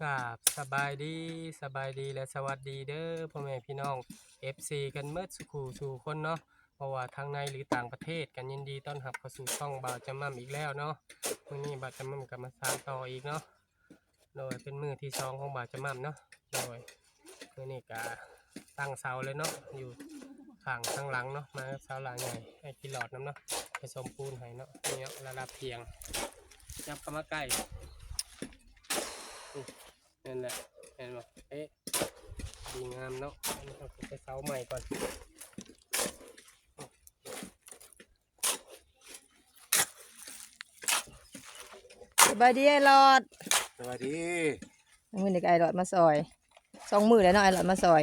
กราบสบายดีสบายดีและสวัสดีเด้อพ่อแม่พี่น้อง FC กันเมื่อสุขูสู่คนเนาะเพราะว่าทางในหรือต่างประเทศกันยินดีต้อนรับเข้าสู่ช่องบ่าวจำมั่มอีกแล้วเนาะมื้อนี้บ่าวจำมั่มกับมาสานต่ออีกเนาะโดยเป็นมือที่สองของบ่าวจำมั่มเนาะโดยมื้อนี้ก็ตั้งเสาเลยเนาะอยู่ข้างข้างหลังเนาะมาเสาหลังใหญ่ให้กิหลอดน้ำเนาะผสมปูนให้เนาะเนี่เนาะระดับเพียงยับเข้ามาใกล้ นั่นแหละเห็นไหมเอ๊ะดีงามเนาะอันนี้เราไปเสาใหม่ก่อนสบายดีไอ้หลอดสวัสดีมือเด็กไอ้หลอดมาซอยสองมือแล้วเนาะไอ้หลอดมาซอย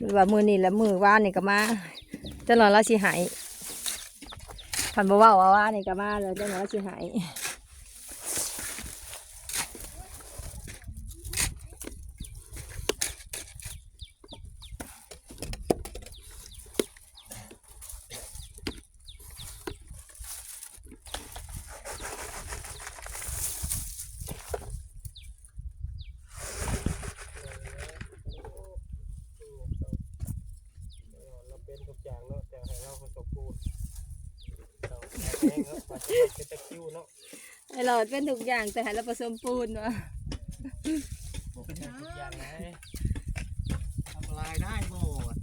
มือว่ามือนี่แล้วมือว่านนี่ก็มาเจะหลอดละสิหายพันบ่เว่าว่าว่านี่ก็มาแล้วเจะหลอดละสิหาย เป็นทุกอย่างเนาะแต่ให้เราผสมปูเราแห้งเนาะว่าจะเป็นตะคิวเนาะไอ้หลอดเป็นทุกอย่างแต่ให้เราผสมปูนวะเป็นทุกอย่างนะทำลายได้หมด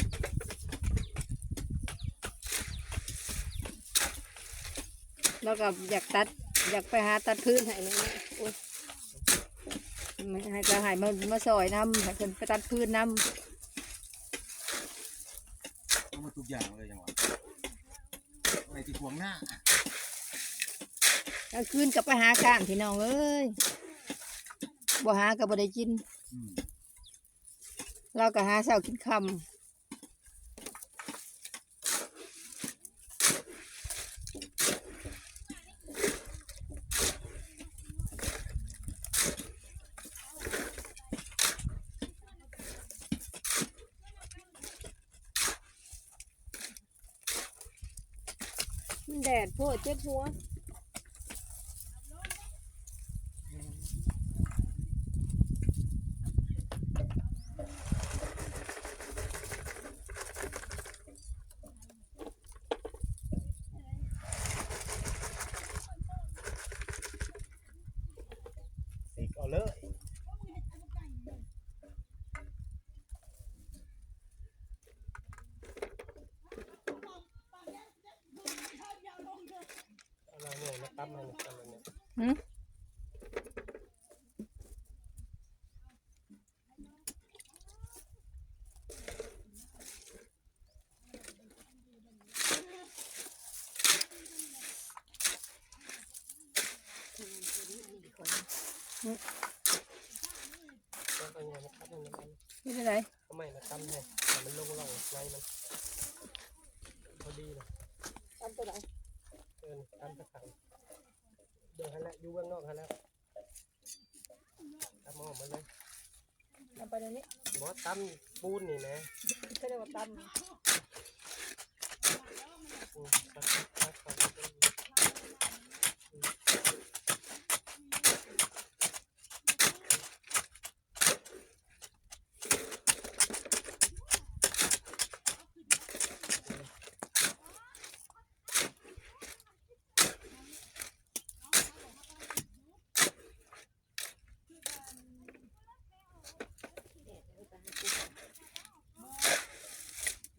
เราก็อยากตัดอยากไปหาตัดพื้นให้นี่นะโอ๊ยไม่ให้จะหายมามาซอยน้ำให้คนไปตัดพื้นน้ำ ต้องมาทุกอย่างเลยจังหวะอะไรที่ขวางหน้ากลางคืนกับไปหาข้างพี่น้องเอ้ยบ่หากับบ่ได้กิน อืม เราก็หาเช้ากินคำ แดดโพดเจ็บหัวสิกเอาเลยอะไรเนี่ยมาตั้มให้มาตั้มให้เนี่ยหืมแล้วก็เนี่ยมาตั้มให้มันนี่เป็นไรทำไมมาตั้มให้ให้มันลงล่องในมันพอดีเลยตามตัวไหนเดินตามตะขัง เดินฮันละอยู่เบื้องนอกฮันละตามออกมาเลยเอาไปเดี๋ยวนี้บอสตั้มปูนนี่นะเขาเรียกว่าตำ ปูนสักสักสัก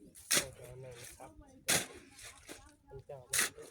เอาไปหนึ่งครับมันจะเอามา เก็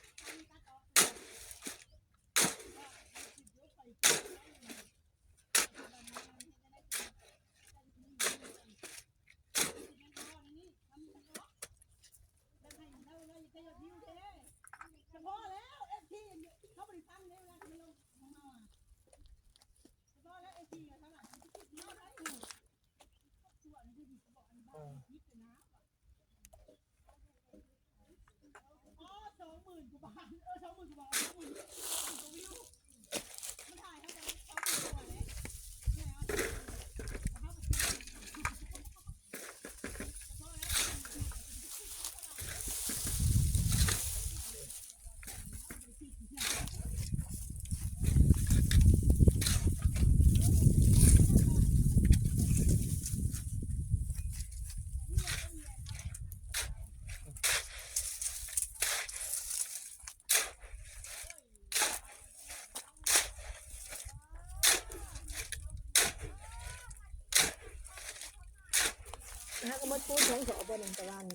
มัด ปูนสองสอบบ่หนึ่งตะวัน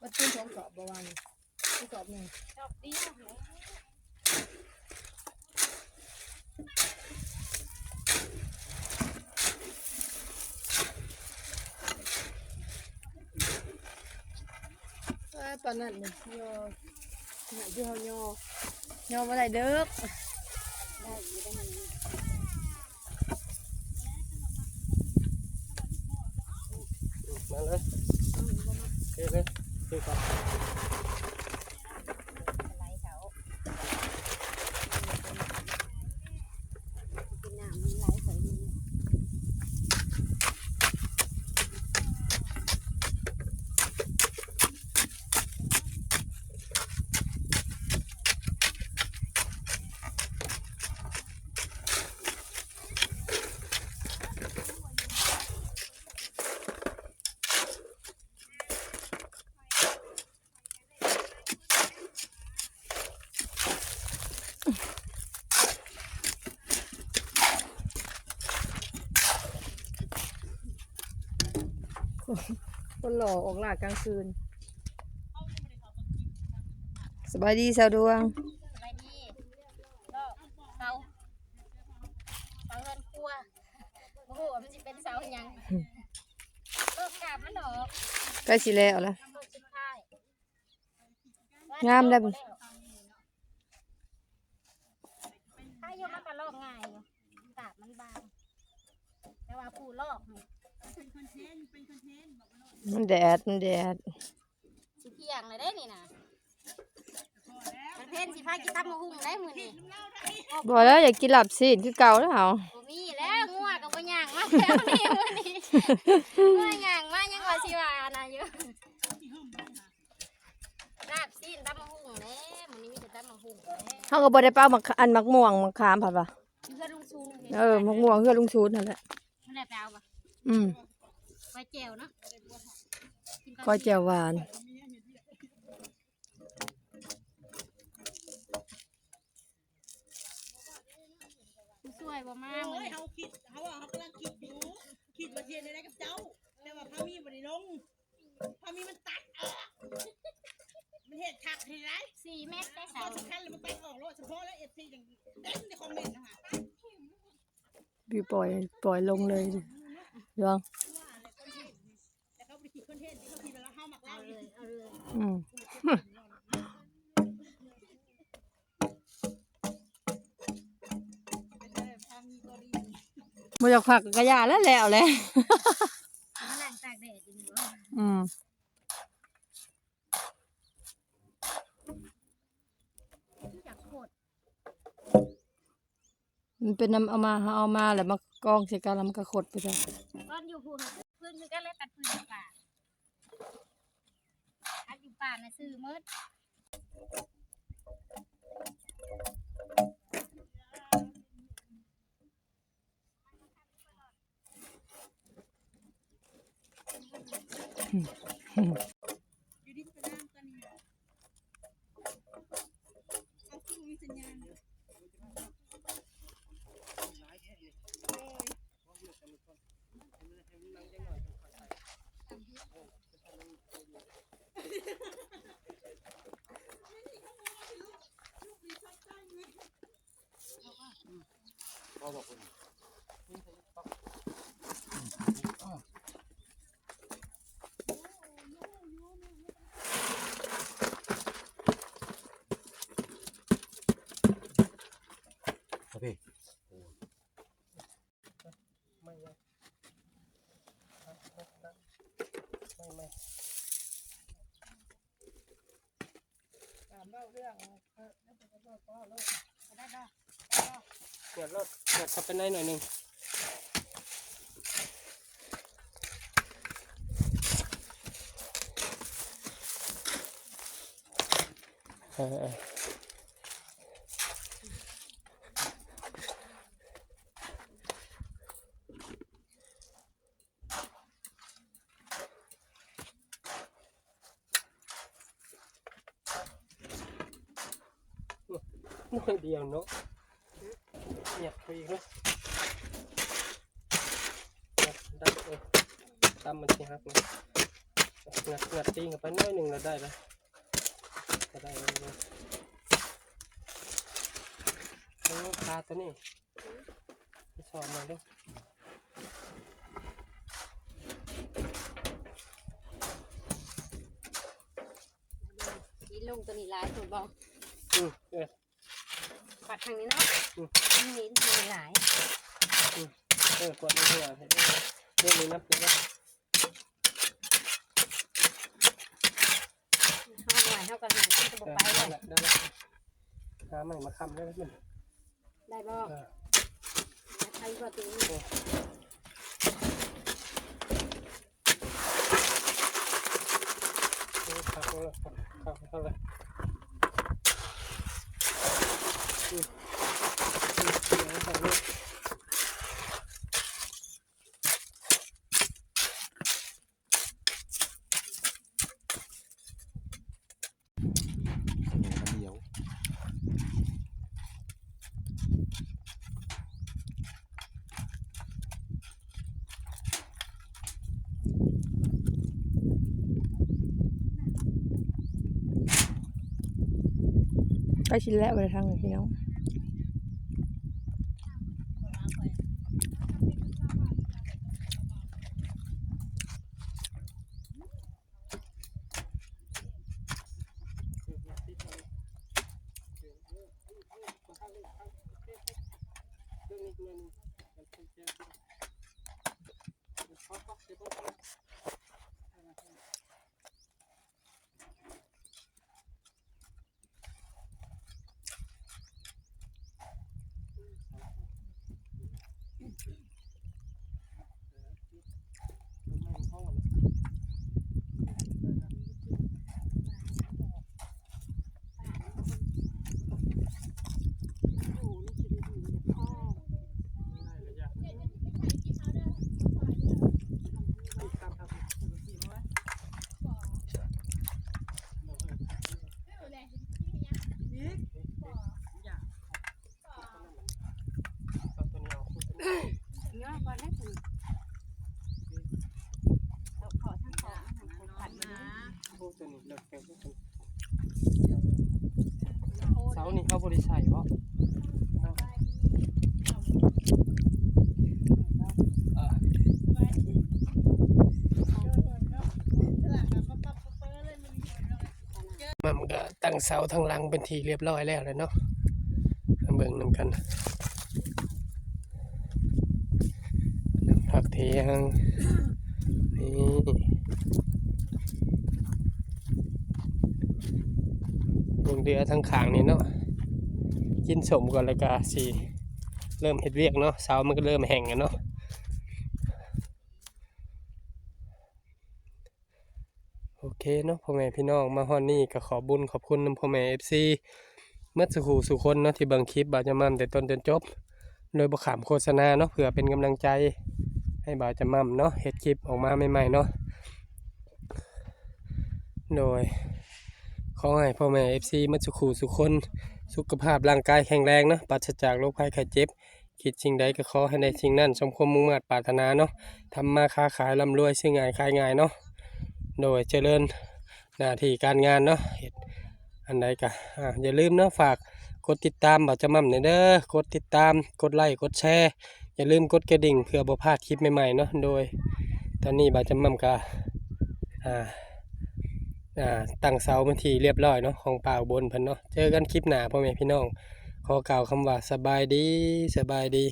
มัดปูนสองสอบบ่วันสอบหนึ่งดอกเดียวเหรอว่าตอนนั้นเนี่ยยอหน่อยที่ยอยอมาได้เด้อได้อยู่ได้มัน มาเลยโอเคเลยโอเคครับ อะไรเขา กินน้ำมันไหลใส่มือ คนหล่อออกหลากลางคืน สบายดีสาวดวงอะไรนี่ก็เสาเสาเงินครัวโอ้โหมันจะเป็นเสาหยังโลกกาบมันดอกใกล้สิแล้วละโลกสุดท้ายงามได้บ่ถ้าโยมมันก็ลอกง่ายอยู่กาบมันบางแต่ว่าผู้ลอกนี่ มันแดด มันแดด สิเที่ยงเลยได้นี่นะมันเพ่นสิพากินตำมะฮุ่งได้มือนี่บอกแล้วอยากกินหลับสิคือเก่าแล้วเหรอบ่มีแล้วงัวกับบ่ย่างมาแล้วนี่มือนี่งัวย่างมายังว่าสิว่านะอยู่ลาบซีนตำมะฮุ่งแหน่มื้อนี้มีแต่ตำมะฮุ่งแหน่เขาก็บ่ได้เป้ามักอันมักม่วงมักขามผัดป่ะเพื่อนลุงซูนเออมักม่วงเพื่อลุงชูนนั่นแหละไม่ได้ไปเอาปะ อืมไว้แจ่วเนาะกินก้อยแจ่วหวาน ผู้ช่วยบ่มาโอ้มื้อยนี้เขาคิดเขาว่าเขากำลังคิดอยู่คิดว่าเทียนอะไรกับเจ้า แต่ว่าพามีบริลงพามีมันตัดออกมันเหตุขัดทีไรสี่เม็ดได้พเสาอสำคัญเลยมันตัดออกแล้วเฉพาะแล้วเอฟซีอย่างเต็มในคอมเมนต์นะคะบิวปล่อยปล่อยลงเลยด ยเอาเลยอืมพามีตัวดีบ่อยากผักกระยาแล้วแล้วแหละเอามาล้างตากแดดอยู่บ่อืมอยากโคตรมันเป็นน้ำเอามาเอามาแล้วมากองใส่กันแล้วมันก็ขดไปจ้ะต อนอยู่พูนพื้นคือก็เลยตัดพื้นอยู่ป่าอัดอยู่ป่านะซื้อมืดอืมที่เป็นน้ำกันนี่เอาที่มีสัญญาณ พ่อบอกคน ครับพี่ ไม่ไม่ ไม่ไม่ถามเรื่องได้บ่เกิดรถเกิดเข้าไปในหน่อยหนึ่งเออ หน่อยเดียวเนาะเงียบไปอีกเนาะเงียบดับเลยตำมันสิฮักนะงัดงัดตีนกับไปหน้อยหนึ่งเราได้แล้วก็ได้แล้วเนี่ยโอ้ปลาตัวนี้ไปสอนมาเด้ออีลุงตัวนี้หลายตัวบอกอืมเออ ปัดทางนี้เนาะอืมทางนี้ทางนี้หลายเออกดในหัวให้เออเรื่องนี้นับเลยนะห้าหน่อยเท่ากันหาที่จะบเออกอไปได้เลยละได้ละหาใหม่มาคำได้แล้วมันได้บ่เออใครก็ตีโอ้ขับเอาละขับเอาละอืมอืมเดี๋ยวให้ขับเลย มันเหนียว ก็ชิ้นแล้วไปทางพี่น้อง เนาะก่อนได้ถึงขอทั้งสองผัดมาเสานี่เขาบริใส่เพราะมันก็ตั้งเสาทางหลังเป็นทีเรียบร้อยแล้วเลยเนาะมาเบิ่งนำกันน้ำผัก เทียง นี่ยังเดือทั้งขางนี่เนาะกินสมก่อนแล้วก็สิเริ่มเฮ็ดเวียกเนาะเสามันก็เริ่มแห้งกันเนาะโอเคเนาะพ่อแม่พี่น้องมาฮอนนี่ก็ขอบุญขอบคุณนำพ่อแม่ FC เมื่อสักครู่สุคนเนาะที่เบิ่งคลิปบาจะมั่มแต่ต้นจนจบ โดยบ่ขามโฆษณาเนาะเพื่อเป็นกำลังใจ ให้บาจะมั่มเนาะเฮ็ดคลิปออกมาใหม่ๆเนาะโดยขอให้พ่อแม่ FC เมื่อสักครู่สุคนสุขภาพร่างกายแข็งแรงเนาะปราศจากโรคภัยไข้เจ็บ คิดสิ่งใดก็ขอให้ได้สิ่งนั้นสมความมุ่งมั่นปรารถนาเนาะทำมาค้าขายร่ำรวยซื้อง่ายขายง่ายเนาะโดยเจริญหน้าที่การงานเนาะเฮ็ดอันใดก็อ่าอย่าลืมเนาะฝากกดติดตามบ่าวจะมั่มหน่อยเด้อกดติดตามกดไลค์กดแชร์ อย่าลืมกดกระดิ่งเพื่อบ่พลาดคลิปใหม่ๆเนาะโดย ตอนนี้บ่าจะมั่มกาอ่าอ่าตั้งเสาบันทีเรียบร้อยเนาะของป่าบนเพิ่นเนาะเจอกันคลิปหน้าพ่อแม่พี่น้อง ขอกล่าวคำว่าสบายดีสบายดี